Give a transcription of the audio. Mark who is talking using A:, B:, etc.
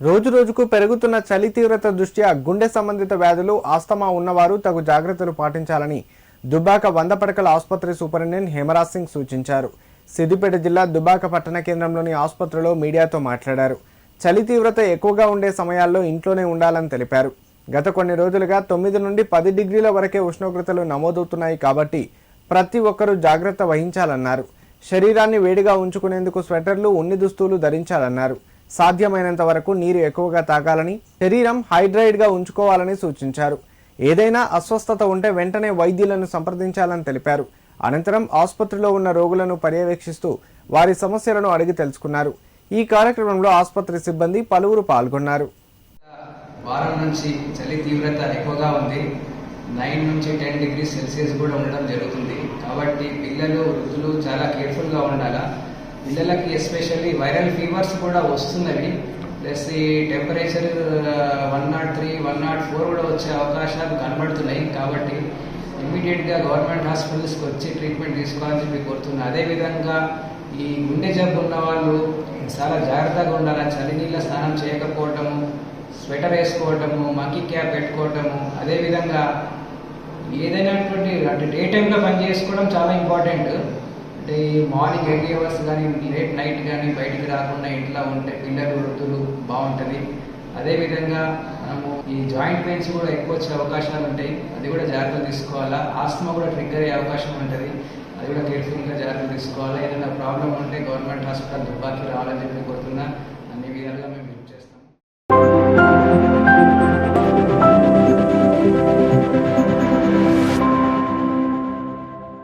A: రోజు రోజుకు పెరుగుతున్న చలి తీవ్రత దృష్ట్యా గుండె సంబంధిత వ్యాధులు ఆస్తమా ఉన్నవారు తగు జాగ్రత్తలు పాటించాలని దుబ్బాక వంద పడకల ఆసుపత్రి సూపరింటెండెంట్ హేమరాజ్ సింగ్ సూచించారు. సిద్దిపేట జిల్లా దుబ్బాక పట్టణ కేంద్రంలోని ఆసుపత్రిలో మీడియాతో మాట్లాడారు. చలి తీవ్రత ఎక్కువగా ఉండే సమయాల్లో ఇంట్లోనే ఉండాలని తెలిపారు. గత కొన్ని రోజులుగా తొమ్మిది నుండి పది డిగ్రీల వరకే ఉష్ణోగ్రతలు నమోదవుతున్నాయి కాబట్టి ప్రతి ఒక్కరూ జాగ్రత్త వహించాలన్నారు. శరీరాన్ని వేడిగా ఉంచుకునేందుకు స్వెటర్లు ఉన్ని దుస్తులు ధరించాలన్నారు. సాధ్యమైనంత వరకు నీరు ఎక్కువగా తాగాలని శరీరం హైడ్రైడ్గా ఉంచుకోవాలని సూచించారు. ఏదైనా అస్వస్థత ఉంటే వెంటనే వైద్యులను సంప్రదించాలని తెలిపారు. అనంతరం ఆసుపత్రిలో ఉన్న రోగులను పర్యవేక్షిస్తూ వారి సమస్యలను అడిగి తెలుసుకున్నారు. ఈ కార్యక్రమంలో ఆసుపత్రి సిబ్బంది పలువురు పాల్గొన్నారు.
B: వారం నుంచి చలి తీవ్రత ఎక్కువగా ఉంది. నైన్ నుంచి టెన్ డిగ్రీ సెల్సియస్ కూడా ఉండడం జరుగుతుంది. కాబట్టి పిల్లలు వృద్ధులు చాలా కేర్ఫుల్గా ఉండాలా? పిల్లలకి ఎస్పెషల్లీ వైరల్ ఫీవర్స్ కూడా వస్తున్నవి ప్లస్ ఈ temperature one nought three one nought four కూడా వచ్చే అవకాశాలు కనబడుతున్నాయి. కాబట్టి ఇమీడియట్గా గవర్నమెంట్ హాస్పిటల్స్కి వచ్చి ట్రీట్మెంట్ తీసుకోవాలని చెప్పి కోరుతున్నాను అదేవిధంగా ఈ గుండె జబ్బు ఉన్న వాళ్ళు చాలా జాగ్రత్తగా ఉండాలి. చలి నీళ్ళ స్నానం చేయకపోవటము స్వెటర్ వేసుకోవటము మంకీ క్యాప్ పెట్టుకోవటము. అదేవిధంగా ఏదైనటువంటి అంటే డే టైంలో పని చేసుకోవడం చాలా ఇంపార్టెంట్ అంటే ఈ మార్నింగ్ ఎయిట్ అవర్స్ కానీ లేట్ నైట్ కానీ బయటికి రాకుండా ఇంట్లో ఉంటే పిల్లలు వృత్తులు బాగుంటుంది. అదేవిధంగా మనము ఈ జాయింట్ పెయిన్స్ కూడా ఎక్కువ వచ్చే అవకాశాలు ఉంటాయి. అది కూడా జాగ్రత్తలు తీసుకోవాలా? ఆస్తమా కూడా ట్రిగ్గర్ అయ్యే అవకాశం ఉంటుంది. అది కూడా కేర్ఫుల్గా జాగ్రత్తలు తీసుకోవాలా? ఏదైనా ప్రాబ్లం ఉంటే గవర్నమెంట్ హాస్పిటల్ దుబ్బాకి రావాలని చెప్పి కోరుతున్నా.